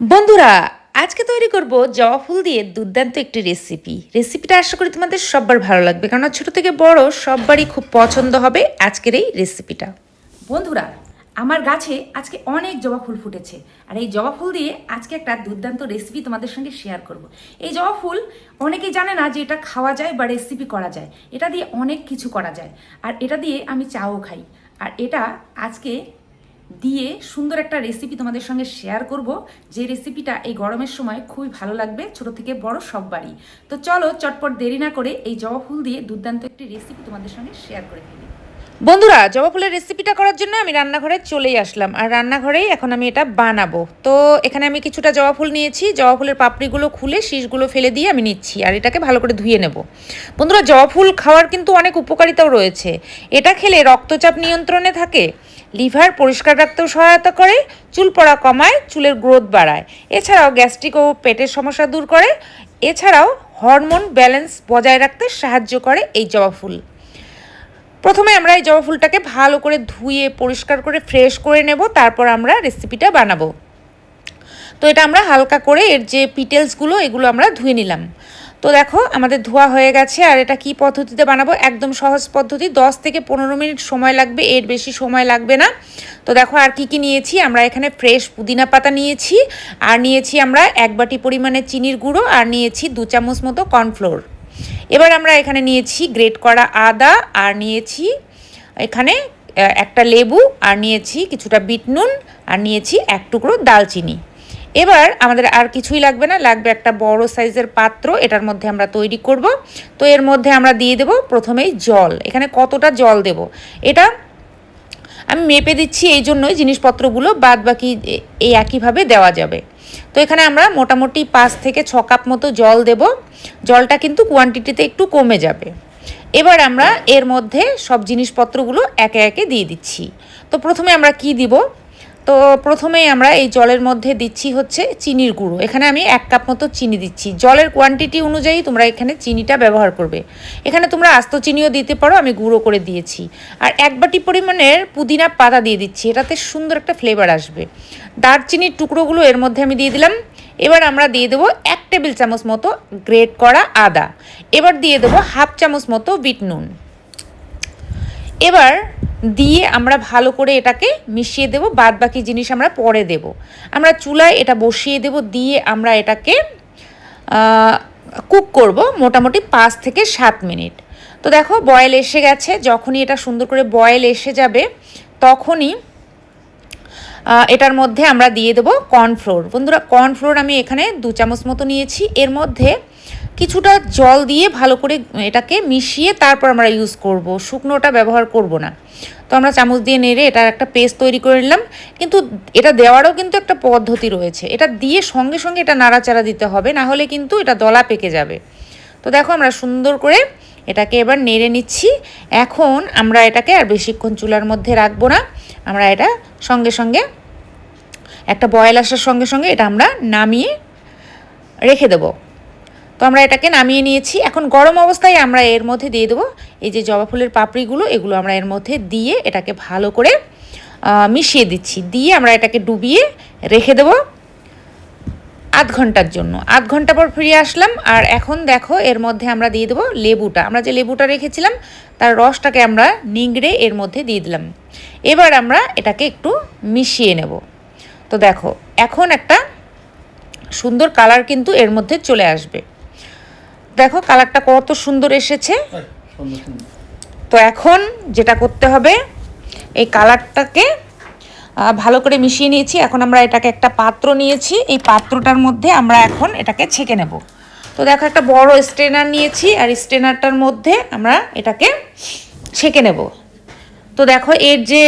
বন্ধুরা, আজকে তৈরি করব জবা ফুল দিয়ে দুর্দান্ত একটি রেসিপি রেসিপিটা আশা করি তোমাদের সবার ভালো লাগবে কারণ ছোট থেকে বড় সববারই খুব পছন্দ হবে আজকের এই রেসিপিটা বন্ধুরা, আমার গাছে আজকে অনেক জবা ফুল ফুটেছে, আর এই জবা ফুল দিয়ে আজকে একটা দুর্দান্ত রেসিপি তোমাদের সঙ্গে শেয়ার করব। এই জবা ফুল অনেকেই জানে না যে এটা খাওয়া যায় বা রেসিপি করা যায়, এটা দিয়ে অনেক কিছু করা যায়, আর এটা দিয়ে আমি চাও খাই, আর এটা আজকে দিয়ে সুন্দর একটা রেসিপি তোমাদের সঙ্গে শেয়ার করব। যে রেসিপিটা এই গরমের সময় খুবই ভালো লাগবে, ছোট থেকে বড় সব বাড়ি। তো চলো চটপট দেরি না করে এই জবা ফুল দিয়ে দুর্দান্ত একটি রেসিপি তোমাদের সঙ্গে শেয়ার করে ফেলি। বন্ধুরা, জবা ফুলের রেসিপিটা করার জন্য আমি রান্নাঘরে চলেই আসলাম। আর রান্নাঘরেই এখন আমি এটা বানাবো। তো এখানে আমি কিছুটা জবা ফুল নিয়েছি। জবা ফুলের পাপড়িগুলো খুলে শীষগুলো ফেলে দিয়ে আমি নিচ্ছি আর এটাকে ভালো করে ধুয়ে নেব। বন্ধুরা, জবা ফুল খাওয়ার কিন্তু অনেক উপকারিতাও রয়েছে। এটা খেলে রক্তচাপ নিয়ন্ত্রণে থাকে, লিভার পরিষ্কার রাখতেও সহায়তা করে, চুল পড়া কমায়, চুলের গ্রোথ বাড়ায়। এছাড়াও গ্যাস্ট্রিক ও পেটের সমস্যা দূর করে। এছাড়াও হরমোন ব্যালেন্স বজায় রাখতে সাহায্য করে এই জবা ফুল। প্রথমে আমরা এই জবা ফুলটাকে ভালো করে ধুয়ে, পরিষ্কার করে ফ্রেশ করে নেব, তারপর আমরা রেসিপিটা বানাবো। তো এটা আমরা হালকা করে এর যে পিটেলসগুলো এগুলো আমরা ধুয়ে নিলাম। তো দেখো, আমাদের ধোয়া হয়ে গেছে, আর এটা কি পদ্ধতিতে বানাবো? একদম সহজ পদ্ধতি 10 থেকে পনেরো মিনিট সময় লাগবে, এর বেশি সময় লাগবে না। তো দেখো, আর কি কি নিয়েছি? আমরা এখানে ফ্রেশ পুদিনা পাতা নিয়েছি, আর নিয়েছি আমরা এক বাটি পরিমাণে চিনির গুঁড়ো, আর নিয়েছি দু চামচ মতো কর্নফ্লোর এবার আমরা এখানে নিয়েছি গ্রেট করা আদা, আর নিয়েছি এখানে একটা লেবু, আর নিয়েছি কিছুটা বিট নুন, আর নিয়েছি এক টুকরো দালচিনি। এবার আমাদের আর কিছুই লাগবে না, লাগবে একটা বড় সাইজের পাত্র, এটার মধ্যে আমরা তৈরি করব। তো এর মধ্যে আমরা দিয়ে দেব প্রথমেই জল। এখানে কতটা জল দেব? এটা আমি মেপে দিচ্ছি, এই জন্যই জিনিসপত্রগুলো বাদ বাকি এই একইভাবে দেওয়া যাবে। তো এখানে আমরা মোটামুটি পাঁচ থেকে ছ কাপ মতো জল দেব। জলটা কিন্তু কোয়ান্টিটিতে একটু কমে যাবে। এবার আমরা এর মধ্যে সব জিনিসপত্রগুলো একে একে দিয়ে দিচ্ছি। তো প্রথমে আমরা কি দিব? তো প্রথমেই আমরা এই জলের মধ্যে দিচ্ছি হচ্ছে চিনির গুঁড়ো। এখানে আমি এক কাপ মতো চিনি দিচ্ছি। জলের কোয়ান্টিটি অনুযায়ী তোমরা এখানে চিনিটা ব্যবহার করবে। এখানে তোমরা আস্ত চিনিও দিতে পারো, আমি গুঁড়ো করে দিয়েছি। আর এক বাটি পরিমাণের পুদিনা পাতা দিয়ে দিচ্ছি, এটাতে সুন্দর একটা ফ্লেভার আসবে। দারচিনির টুকরোগুলো এর মধ্যে আমি দিয়ে দিলাম। এবার আমরা দিয়ে দেবো এক টেবিল চামচ মতো গ্রেট করা আদা। এবার দিয়ে দেবো হাফ চামচ মতো বিট নুন। এবার দিয়ে আমরা ভালো করে এটাকে মিশিয়ে দেব বাদ বাকি জিনিস আমরা পরে দেব। আমরা চুলায় এটা বসিয়ে দেব, দিয়ে আমরা এটাকে কুক করব মোটামুটি পাঁচ থেকে সাত মিনিট। তো দেখো, বয়েল এসে গেছে। যখনই এটা সুন্দর করে বয়েল এসে যাবে, তখনই এটার মধ্যে আমরা দিয়ে দেবো কর্নফ্লোর। বন্ধুরা, কর্নফ্লোর আমি এখানে দু চামচ মতো নিয়েছি। এর মধ্যে কিছুটা জল দিয়ে ভালো করে এটাকে মিশিয়ে তারপর আমরা ইউজ করব। শুকনোটা ব্যবহার করব না। তো আমরা চামচ দিয়ে নেড়ে এটার একটা পেস্ট তৈরি করে নিলাম। কিন্তু এটা দেওয়ারও কিন্তু একটা পদ্ধতি রয়েছে। এটা দিয়ে সঙ্গে সঙ্গে এটা নাড়াচাড়া দিতে হবে, না হলে কিন্তু এটা দলা পেকে যাবে। তো দেখো আমরা সুন্দর করে এটাকে এবার নেড়ে নিচ্ছি। এখন আমরা এটাকে আর বেশিক্ষণ চুলার মধ্যে রাখব না। আমরা এটা সঙ্গে সঙ্গে একটা বয়েল আসার সঙ্গে সঙ্গে এটা আমরা নামিয়ে রেখে দেবো। তো আমরা এটাকে নামিয়ে নিয়েছি। এখন গরম অবস্থায় আমরা এর মধ্যে দিয়ে দেবো। এই যে জবা ফুলের পাপড়িগুলো, এগুলো আমরা এর মধ্যে দিয়ে এটাকে ভালো করে মিশিয়ে দিচ্ছি। দিয়ে আমরা এটাকে ডুবিয়ে রেখে দেবো আধ ঘণ্টার জন্য। আধ ঘণ্টা পর ফিরে আসলাম আর এখন দেখো এর মধ্যে আমরা দিয়ে দেবো লেবুটা। আমরা যে লেবুটা রেখেছিলাম, তার রসটাকে আমরা নিংড়ে এর মধ্যে দিয়ে দিলাম। এবার আমরা এটাকে একটু মিশিয়ে নেব। তো দেখো, এখন একটা সুন্দর কালার কিন্তু এর মধ্যে চলে আসবে। দেখো কালারটা কত সুন্দর এসেছে। তো এখন যেটা করতে হবে এই কালারটাকে ভালো করে মিশিয়ে নিয়েছি। এখন আমরা এটাকে একটা পাত্র নিয়েছি। এই পাত্রটার মধ্যে আমরা এখন এটাকে ছেঁকে নেব। তো দেখো একটা বড় স্ট্রেনার নিয়েছি আর স্ট্রেনারটার মধ্যে আমরা এটাকে ছেঁকে নেব। তো দেখো এর যে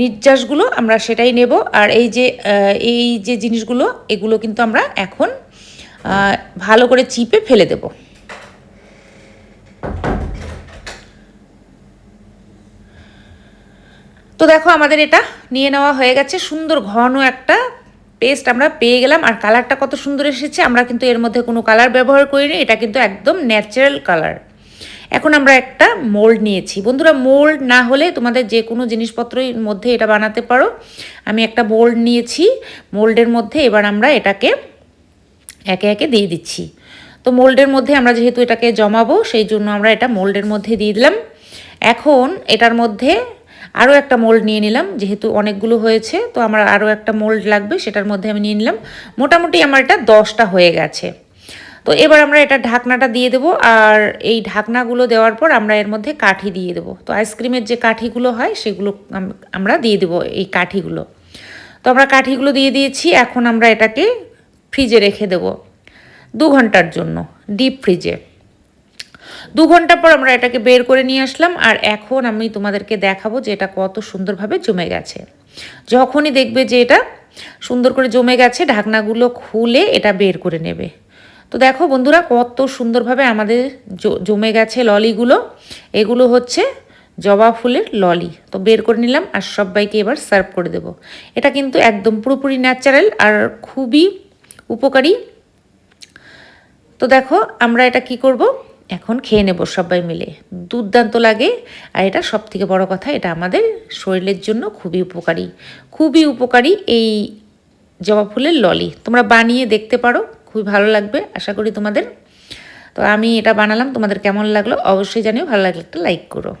নির্যাসগুলো আমরা সেটাই নেব। আর এই যে এই যে জিনিসগুলো এগুলো কিন্তু আমরা এখন ভালো করে চিপে ফেলে দেব। তো দেখো আমাদের এটা নিয়ে নেওয়া হয়ে গেছে, সুন্দর ঘন একটা পেস্ট আমরা পেয়ে গেলাম। আর কালারটা কত সুন্দর এসেছে, আমরা কিন্তু এর মধ্যে কোনো কালার ব্যবহার করিনি, এটা কিন্তু একদম ন্যাচারাল কালার এখন আমরা একটা মোল্ড নিয়েছি। বন্ধুরা মোল্ড না হলে তোমাদের যে কোনো জিনিসপত্রের মধ্যে এটা বানাতে পারো। আমি একটা মোল্ড নিয়েছি মোল্ডের মধ্যে এবার আমরা এটাকে একে একে দিয়ে দিচ্ছি। তো মোল্ডের মধ্যে আমরা যেহেতু এটাকে জমাবো, সেই জন্য আমরা এটা মোল্ডের মধ্যে দিয়ে দিলাম। এখন এটার মধ্যে আরও একটা মোল্ড নিয়ে নিলাম, যেহেতু অনেকগুলো হয়েছে, তো আমার আরও একটা মোল্ড লাগবে, সেটার মধ্যে আমি নিয়ে নিলাম। মোটামুটি আমার এটা দশটা হয়ে গেছে। তো এবার আমরা এটা ঢাকনাটা দিয়ে দেবো, আর এই ঢাকনাগুলো দেওয়ার পর আমরা এর মধ্যে কাঠি দিয়ে দেবো। তো আইসক্রিমের যে কাঠিগুলো হয়, সেগুলো আমরা দিয়ে দেবো এই কাঠিগুলো। তো আমরা কাঠিগুলো দিয়ে দিয়েছি, এখন আমরা এটাকে ফ্রিজে রেখে দেবো দু ঘণ্টার জন্য ডিপ ফ্রিজে দু ঘণ্টা পর আমরা এটাকে বের করে নিয়ে আসলাম আর এখন আমি তোমাদেরকে দেখাবো যে এটা কত সুন্দরভাবে জমে গেছে। যখনই দেখবে যে এটা সুন্দর করে জমে গেছে, ঢাকনাগুলো খুলে এটা বের করে নেবে। তো দেখো বন্ধুরা, কত সুন্দরভাবে আমাদের জমে গেছে ললিগুলো। এগুলো হচ্ছে জবা ফুলের ললি। তো বের করে নিলাম আর সবাইকে এবার সার্ভ করে দেব। এটা কিন্তু একদম পুরোপুরি ন্যাচারাল আর খুবই উপকারী। তো দেখো, আমরা এটা কি করব? এখন খেয়ে নেব সবাই মিলে। দুর্দান্ত লাগে। আর এটা সব থেকে বড় কথা, এটা আমাদের শরীরের জন্য খুবই উপকারী। খুবই উপকারী এই জবা ফুলের ললি। তোমরা বানিয়ে দেখতে পারো, খুবই ভালো লাগবে, আশা করি তোমাদের। তো আমি এটা বানালাম, তোমাদের কেমন লাগল অবশ্যই জানিও, ভালো লাগলে একটা লাইক করো।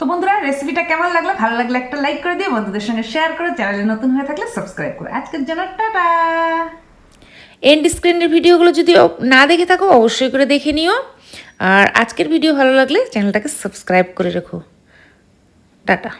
তো বন্ধুরা রেসিপিটা কেমন লাগল? ভালো লাগলে একটা লাইক করে দিয়ে বন্ধুদের সঙ্গে শেয়ার করে চ্যানেলে নতুন হয়ে থাকলে সাবস্ক্রাইব করো। আজকের জন্য টাটা! এন্ড স্ক্রিনের ভিডিওগুলো যদি না দেখে থাকো, অবশ্যই করে দেখে নিও। আর আজকের ভিডিও ভালো লাগলে চ্যানেলটাকে সাবস্ক্রাইব করে রেখো। টাটা!